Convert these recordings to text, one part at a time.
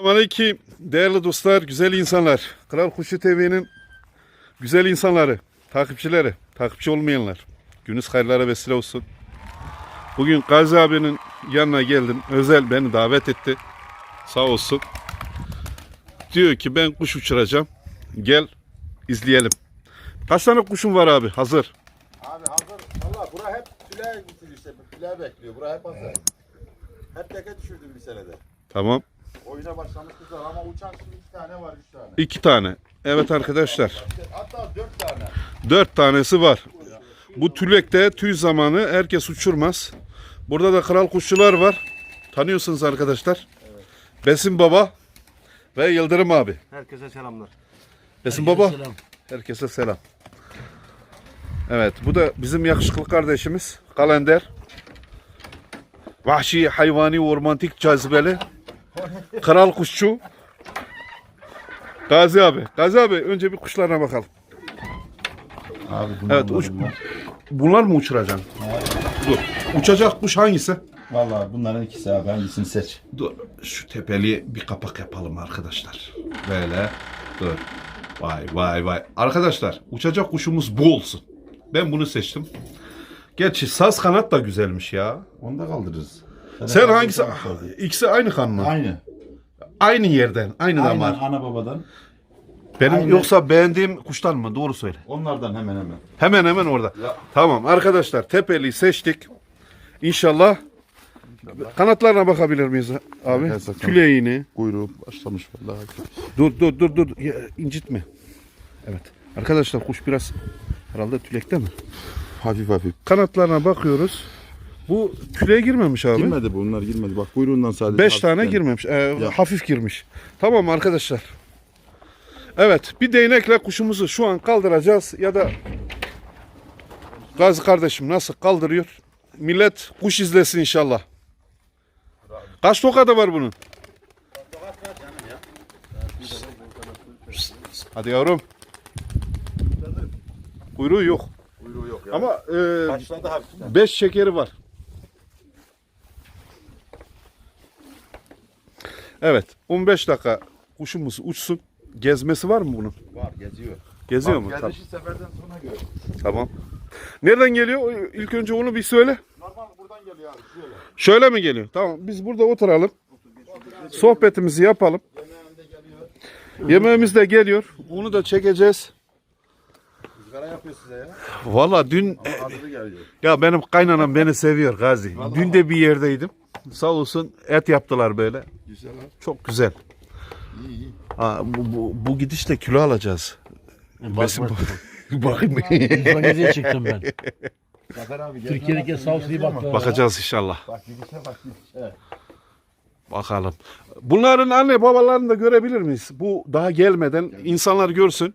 Selamünaleyküm değerli dostlar, güzel insanlar. Kral Kuşu TV'nin güzel insanları, takipçileri, takipçi olmayanlar. Gününüz hayırlara vesile olsun. Bugün Gazi abinin yanına geldim. Özel beni davet etti. Sağ olsun. Diyor ki ben kuş uçuracağım. Gel izleyelim. Kaç tane kuşun var abi? Hazır. Abi hazır. Valla bura hep tüle gitti işte. Tüle bekliyor. Bura hep hazır. Hep teke düşürdüm bir senede. Tamam. Oyuna başlamış kızlar ama uçan şimdi iki tane var, üç tane. İki tane. Evet arkadaşlar. Hatta dört tane. Dört tanesi var. Bu tülekte tüy zamanı herkes uçurmaz. Burada da kral kuşçular var. Tanıyorsunuz arkadaşlar. Besim Baba ve Yıldırım abi. Herkese selamlar. Besim Baba. Herkese selam. Evet bu da bizim yakışıklı kardeşimiz Kalender. Vahşi, hayvani, ormantik, cazibeli. Kral kuşçu. Gazi abi. Gazi abi önce bir kuşlarına bakalım. Abi Evet, uç- Bunlar mı uçuracaksın? Dur. Uçacak kuş hangisi? Valla bunların ikisi abi hangisini seç. Dur. Şu tepeli bir kapak yapalım arkadaşlar. Böyle. Dur. Vay vay vay. Arkadaşlar uçacak kuşumuz bu olsun. Ben bunu seçtim. Gerçi saz kanat da güzelmiş ya. Onu da kaldırırız. Sen hangisi? İkisi aynı kan mı? Aynı. Aynı yerden. Aynı Aynen damar. ana babadan. Benim Aynı. yoksa beğendiğim kuştan mı? Doğru söyle. Onlardan hemen hemen. Hemen hemen orada. Ya. Tamam arkadaşlar tepeliyi seçtik. İnşallah kanatlarına bakabilir miyiz abi? Bakarız bakalım. Tüleğini. Kuyruğu başlamış vallahi. Dur dur dur dur ya, incitme. Evet. Arkadaşlar kuş biraz herhalde tülekte mi? Hafif hafif. Kanatlarına bakıyoruz. Bu tüleğe girmemiş abi. Girmedi bunlar girmedi. Bak kuyruğundan sadece. 5 hafif tane yani. girmemiş. Ee, Ya. hafif girmiş. Tamam arkadaşlar. Evet bir değnekle kuşumuzu şu an kaldıracağız ya da Gazi kardeşim nasıl kaldırıyor? Millet kuş izlesin inşallah. Kaç tokadı var bunun? Hadi yavrum. Kuyruğu yok. Kuyruğu yok ya. Ama. 5 şekeri var. Evet. 15 dakika kuşumuz uçsun. Gezmesi var mı bunun? Var geziyor. Geziyor Bak, mu? Tamam. Gelişi seferden sonra gör. tamam. Nereden geliyor? İlk önce onu bir söyle. Normal buradan geliyor abi. Şöyle. Şöyle mi geliyor? Tamam. Biz burada oturalım. Sohbetimizi yapalım. Yemeğinde geliyor. Yemeğimiz de geliyor. Bunu da çekeceğiz. Izgara yapıyor size ya. Valla dün geliyor. Ya benim kaynanam beni seviyor Gazi. Dün de bir yerdeydim. Sağ olsun et yaptılar böyle. Güzel ha. Çok güzel. İyi iyi. Ha, bu, bu, bu gidişle kilo alacağız. Besim bakayım. İndonezya'ya çıktım ben. Zafer abi. Türkiye'deki South'ı bak. Bakacağız inşallah. Bak gidişe bak gidişe. Bakalım. Bunların anne babalarını da görebilir miyiz? Bu daha gelmeden insanlar görsün.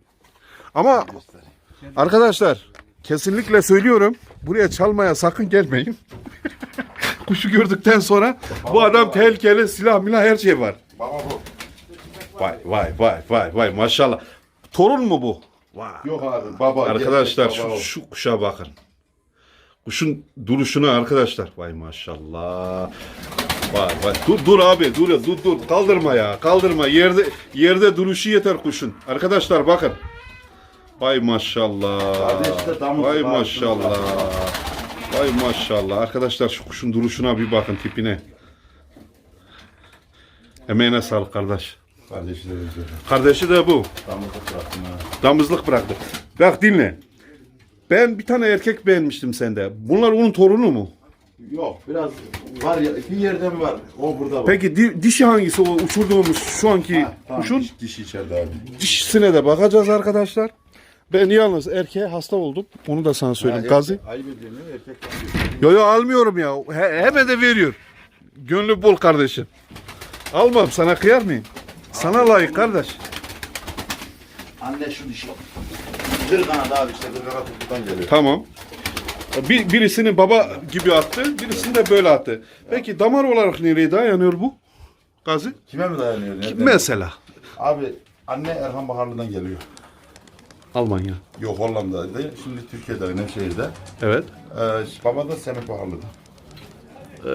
Ama arkadaşlar kesinlikle söylüyorum. Buraya çalmaya sakın gelmeyin. Kuşu gördükten sonra bu adam tehlikeli silah milah her şey var. Baba bu. Vay vay vay vay vay maşallah. Torun mu bu? Vay. Yok abi baba. Arkadaşlar gerçek baba şu, o. şu kuşa bakın. Kuşun duruşuna arkadaşlar. Vay maşallah. Vay vay. Dur dur abi dur dur dur. Kaldırma ya. Kaldırma. Yerde yerde duruşu yeter kuşun. Arkadaşlar bakın. Vay maşallah. Vay maşallah. Vay maşallah. Arkadaşlar şu kuşun duruşuna bir bakın tipine. Emeğine sağlık kardeş. Kardeşi de özür Kardeşi de bu. Damızlık bıraktım ha. Damızlık bıraktı. Bak dinle. Ben bir tane erkek beğenmiştim sende. Bunlar onun torunu mu? Yok biraz var ya bir yerden var. O burada var. Peki di- dişi hangisi o uçurduğumuz şu anki Ha, tamam, kuşun? diş- dişi içeride abi. Dişisine de bakacağız arkadaşlar. Ben yalnız erkeğe hasta oldum. Onu da sana söyleyeyim. Gazi. Ayıp mi? Erkek alıyor. Yo yo almıyorum ya. He, hemen de veriyor. Gönlü bol kardeşim. Almam sana kıyar mıyım? Sana layık kardeş. Anne şu dişi. Kırgana da abi işte kırgana tutuktan geliyor. Tamam. Bir, birisini baba gibi attı, birisini de böyle attı. Peki damar olarak nereye dayanıyor bu? Gazi? Kime mi dayanıyor? Nereden? Mesela. Abi anne Erhan Baharlı'dan geliyor. Almanya. Yok Hollanda'da. Şimdi Türkiye'de Nevşehir'de. Evet. Ee, baba da Semih Baharlı'da.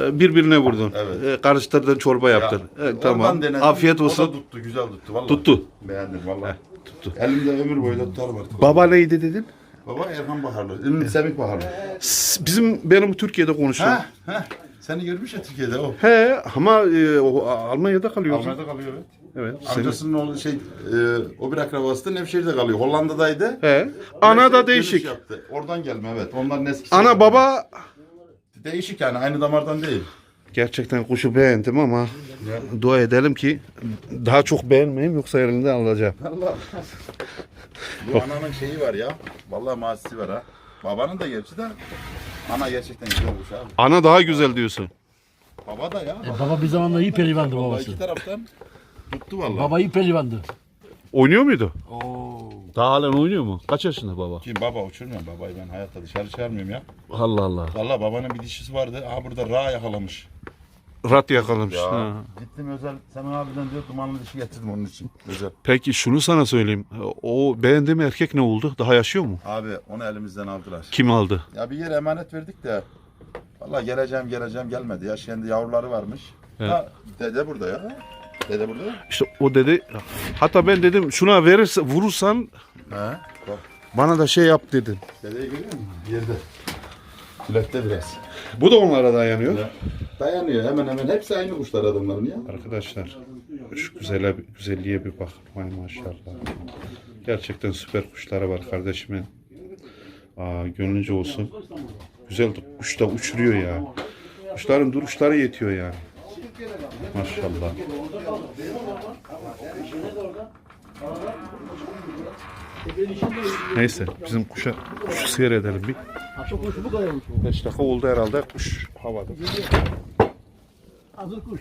e, birbirine vurdun. Evet. E, karıştırdın çorba yaptın. Ya, E, oradan tamam. denedim. Afiyet O da olsun. tuttu, güzel tuttu. Vallahi. Tuttu. Beğendim vallahi. tuttu. Elimde ömür boyu da tutarım artık. Baba neydi dedin? Baba Erhan Baharlı. Ünlü Semih Baharlı. Bizim benim Türkiye'de konuşuyorum. Ha, ha. Seni görmüş ya Türkiye'de o. He ama e, o Almanya'da kalıyor. Almanya'da kalıyor evet. Evet. senin- Amcasının oğlu şey, e, o bir akrabası da Nevşehir'de kalıyor. Hollanda'daydı. He. Ana da değişik. Yaptı. Oradan gelme evet. Onların eskisi. Ana baba Değişik yani aynı damardan değil. gerçekten kuşu beğendim ama dua edelim ki daha çok beğenmeyeyim yoksa elinden alacağım. Allah. Bu ananın şeyi var ya. Vallahi mazisi var ha. Babanın da gerçi de ana gerçekten güzel olmuş abi. Ana daha güzel diyorsun. Baba da ya. E, baba bir zamanlar iyi pelivandı Vallahi babası. iki taraftan tuttu vallahi. Baba iyi pelivandı. Oynuyor muydu? Oo. Daha halen oynuyor mu? Kaç yaşında baba? Kim baba uçurmuyorum babayı ben hayatta dışarı çıkarmıyorum ya. Allah Allah. Vallahi babanın bir dişisi vardı. Aha burada ra yakalamış. Rat yakalamış. Ya. Ha. Gittim özel Semen abiden diyor dumanlı dişi getirdim onun için. Özel. Peki şunu sana söyleyeyim. O beğendiğim erkek ne oldu? Daha yaşıyor mu? Abi onu elimizden aldılar. Kim aldı? Ya bir yere emanet verdik de Vallahi geleceğim geleceğim gelmedi ya. Şimdi yavruları varmış. Evet. Ha, dede burada ya. Dede burada. İşte o dedi. Hatta ben dedim şuna verirse vurursan He. Bak bana da şey yap dedin. dedeyi görüyor musun? Yerde. Külekte biraz. Bu da onlara dayanıyor. Dayanıyor hemen hemen. Hepsi aynı kuşlar adamların ya. Arkadaşlar şu güzele, güzelliğe bir bakın. Vay maşallah. Gerçekten süper kuşları var kardeşimin. Aa, gönlünce olsun. Güzel de kuş da uçuruyor ya. Kuşların duruşları yetiyor yani. Maşallah. Neyse bizim kuşa kuşu seyredelim bir. Kuş bu kadarmış bu. 5 dakika oldu herhalde kuş havada. Hazır kuş.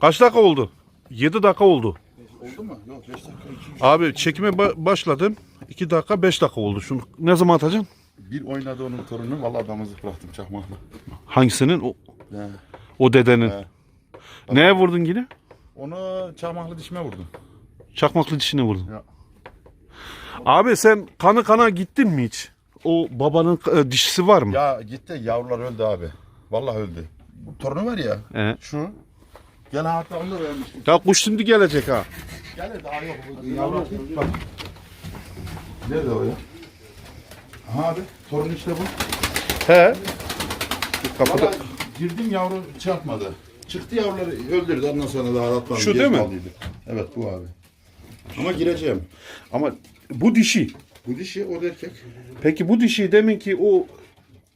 Kaç dakika oldu? 7 dakika oldu. Oldu mu? Yok 5 dakika 2 Abi çekime ba- başladım. 2 dakika 5 dakika oldu. Şunu ne zaman atacaksın? Bir oynadı onun torunu. Vallahi damızlık bıraktım çakmakla. Hangisinin? O, He. o dedenin. He. Neye vurdun yine? Onu çakmaklı dişime vurdum. Çakmaklı dişine vurdun. Ya. Abi sen kanı kana gittin mi hiç? O babanın e, dişisi var mı? Ya gitti yavrular öldü abi. Vallahi öldü. Bu torunu var ya. He. Şu. Gel hatta onu da vermiştim. Ya kuş şimdi gelecek ha. Gel daha yok. Yavru bak. Nerede o ya? Aha abi. Torun işte bu. He. Kapıda. Valla girdim yavru çarpmadı. Çıktı yavruları öldürdü ondan sonra daha atmadı. Şu Geç değil mi? kaldıydı. Evet bu abi. Ama gireceğim. Ama bu dişi. Bu dişi o da erkek. Peki bu dişi demin ki o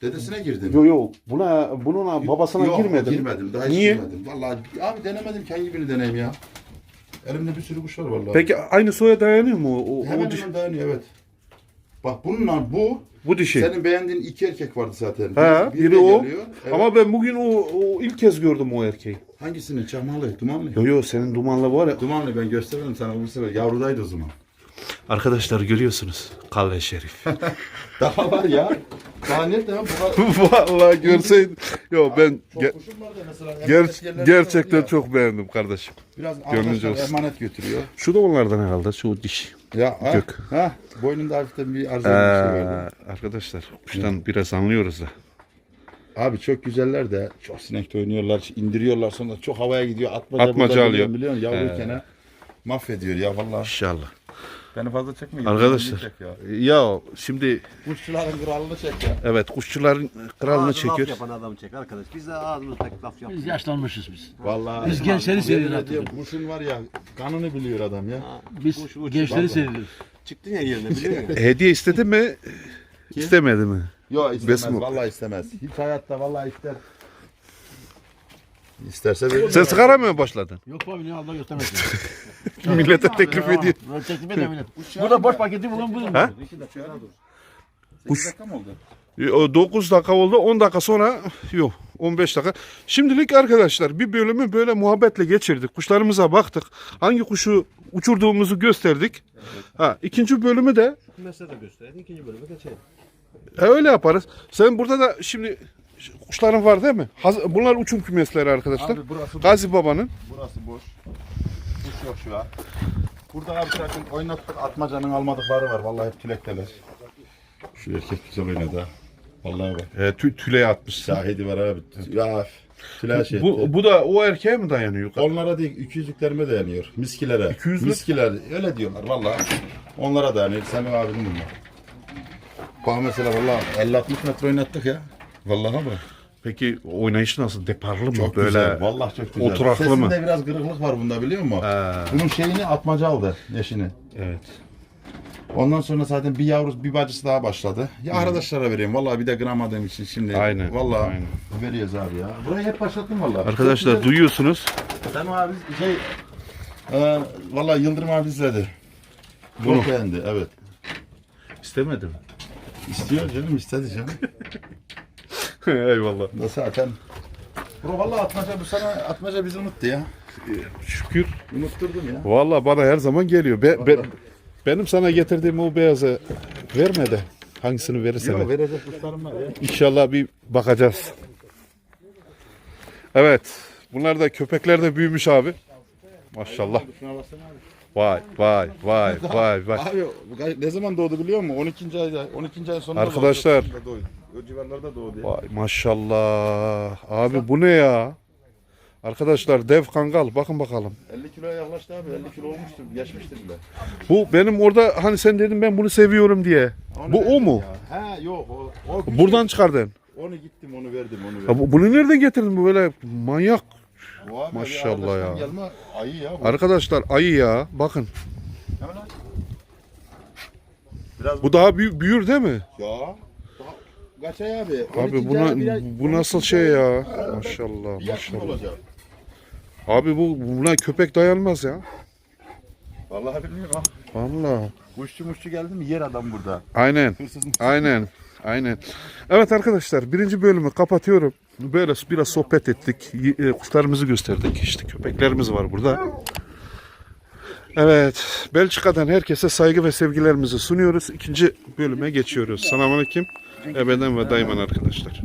Dedesine girdim. yo yo buna bunun babasına Yok, girmedin. Girmedim. Daha hiç Niye? girmedim. Vallahi abi denemedim ki hangi deneyim ya. Elimde bir sürü kuş var vallahi. Peki aynı soya dayanıyor mu o, o, Hemen diş- hemen dayanıyor evet. Bak bununla bu bu dişi? senin beğendiğin iki erkek vardı zaten. He, Biri de o. geliyor. Evet. Ama ben bugün o, o ilk kez gördüm o erkeği. hangisini? Çakmalı, dumanlı. Yo yo senin dumanla var ya. Dumanlı ben gösteririm sana bu sefer. Yavrudaydı o zaman. Arkadaşlar görüyorsunuz. Kalve Şerif. Daha var ya. Daha nerede ya? Bu Vallahi görseydin. Yo ben çok ge- kuşum vardı mesela. ger- yerlerde gerçekten ya. çok beğendim kardeşim. Biraz arkadaşlar olsun. emanet götürüyor. Şu da onlardan herhalde şu diş. Ya ha, Gök. ha boynunda hafiften bir arıza Ee, bir şey vardı. arkadaşlar kuştan biraz anlıyoruz da. Abi çok güzeller de çok sinekte oynuyorlar, indiriyorlar sonra çok havaya gidiyor. Atmaca, Atmaca alıyor. Biliyor musun? Yavruyken ha, mahvediyor ya vallahi. İnşallah. Beni fazla çekmeyin. Arkadaşlar. Çek ya. Ya şimdi Kuşçuların kralını çek ya. evet kuşçuların kralını çekiyor. Laf yapan adamı çek arkadaş. Biz de ağzımızda laf yapıyoruz. Biz yaşlanmışız biz. Vallahi. Biz gençleri seviyoruz Yemin artık. ediyorum, Kuşun var ya kanını biliyor adam ya. Biz uç, gençleri vallahi. seviyoruz. Çıktın ya yerine biliyor musun? Hediye istedi mi? İstemedi mi? Yok istemez. Besmuk. Vallahi istemez. Hiç hayatta vallahi ister. İsterse verir. Sen sigara mı başladın? Yok abi ne Allah göstermesin. Millete teklif ediyor. Teklif ediyor millet. Burada boş paketi bulan budur. Ha? Kuş. dakika mı oldu? 9 dakika oldu 10 dakika sonra yok 15 dakika. Şimdilik arkadaşlar bir bölümü böyle muhabbetle geçirdik. Kuşlarımıza baktık. Hangi kuşu uçurduğumuzu gösterdik. Ha, ikinci bölümü de Mesele de gösterelim. ikinci bölüme geçelim. e, öyle yaparız. Sen burada da şimdi kuşların var değil mi? Haz- Bunlar uçum kümesleri arkadaşlar. Abi burası Gazi Baba'nın. Burası boş. Şu an. Burada abi bakın oynattık atmacanın almadıkları var. Vallahi hep tülekteler. Şu erkek güzel oynadı ha. Vallahi bak. E, tü, tüleye atmışsın. Şahidi var abi. Ya flash etti. Bu, bu da o erkeğe mi dayanıyor? Onlara değil, 200'lüklerime dayanıyor. Miskilere. 200'lük? Miskiler, öyle diyorlar vallahi. Onlara dayanıyor. Semih abinin bunlar. Bak mesela vallahi 50-60 metre oynattık ya. Vallahi mı? Peki oynayışı nasıl? Deparlı mı? Çok Böyle güzel. Vallahi çok güzel. oturaklı Sesinde mı? biraz kırıklık var bunda biliyor musun? He. Bunun şeyini atmaca aldı eşini. Evet. Ondan sonra zaten bir yavrusu bir bacısı daha başladı. Ya arkadaşlara vereyim. Vallahi bir de gramadığım için şimdi. Aynen, Vallahi aynen. veriyoruz abi ya. Burayı hep başlattım vallahi. Arkadaşlar Çok güzel. duyuyorsunuz. Sen abi şey e, vallahi Yıldırım abi izledi. Bunu. Çok beğendi evet. İstemedim. İstiyor canım istedi canım. Eyvallah. Da zaten. Bro vallahi atmaca bu sana atmaca bizi unuttu ya. Şükür. Unutturdum ya. Vallahi bana her zaman geliyor. Be, be- benim sana getirdiğim o beyazı verme de. Hangisini verirsen. Yok ver. verecek kuşlarım var ya. İnşallah bir bakacağız. Evet. Bunlar da köpekler de büyümüş abi. Maşallah. Vay vay vay vay vay. Abi ne zaman doğdu biliyor musun? 12. ayda 12. ay sonunda Arkadaşlar. doğdu. O civarlarda doğdu ya. Vay maşallah. Abi bu ne ya? Arkadaşlar dev kangal bakın bakalım. 50 kiloya yaklaştı abi. 50 kilo olmuştur. Geçmiştir bile. Bu benim orada hani sen dedin ben bunu seviyorum diye. Onu Bu o verdim mu? ya. He yok o. o küçük. Buradan çıkardın. Onu gittim onu verdim onu verdim. Ya bu, bunu nereden getirdin bu böyle manyak? Abi, Maşallah arkadaştan ya. Gelme ayı ya bu. Arkadaşlar ayı ya bakın. Hemen aç. Biraz Bu daha büyür, büyür değil mi? Ya. Daha... Kaç ay abi? Abi 12. buna bu nasıl 12. şey ya? Maşallah maşallah. Abi bu buna köpek dayanmaz ya. Vallahi bilmiyorum ha. Vallahi. Kuşçu muşçu geldi mi yer adam burada. Aynen. Aynen. Aynen. Evet arkadaşlar birinci bölümü kapatıyorum. Böyle biraz sohbet ettik. E, Kuşlarımızı gösterdik. İşte köpeklerimiz var burada. Evet. Belçika'dan herkese saygı ve sevgilerimizi sunuyoruz. İkinci bölüme geçiyoruz. Selamünaleyküm. Ebeden ve dayman arkadaşlar.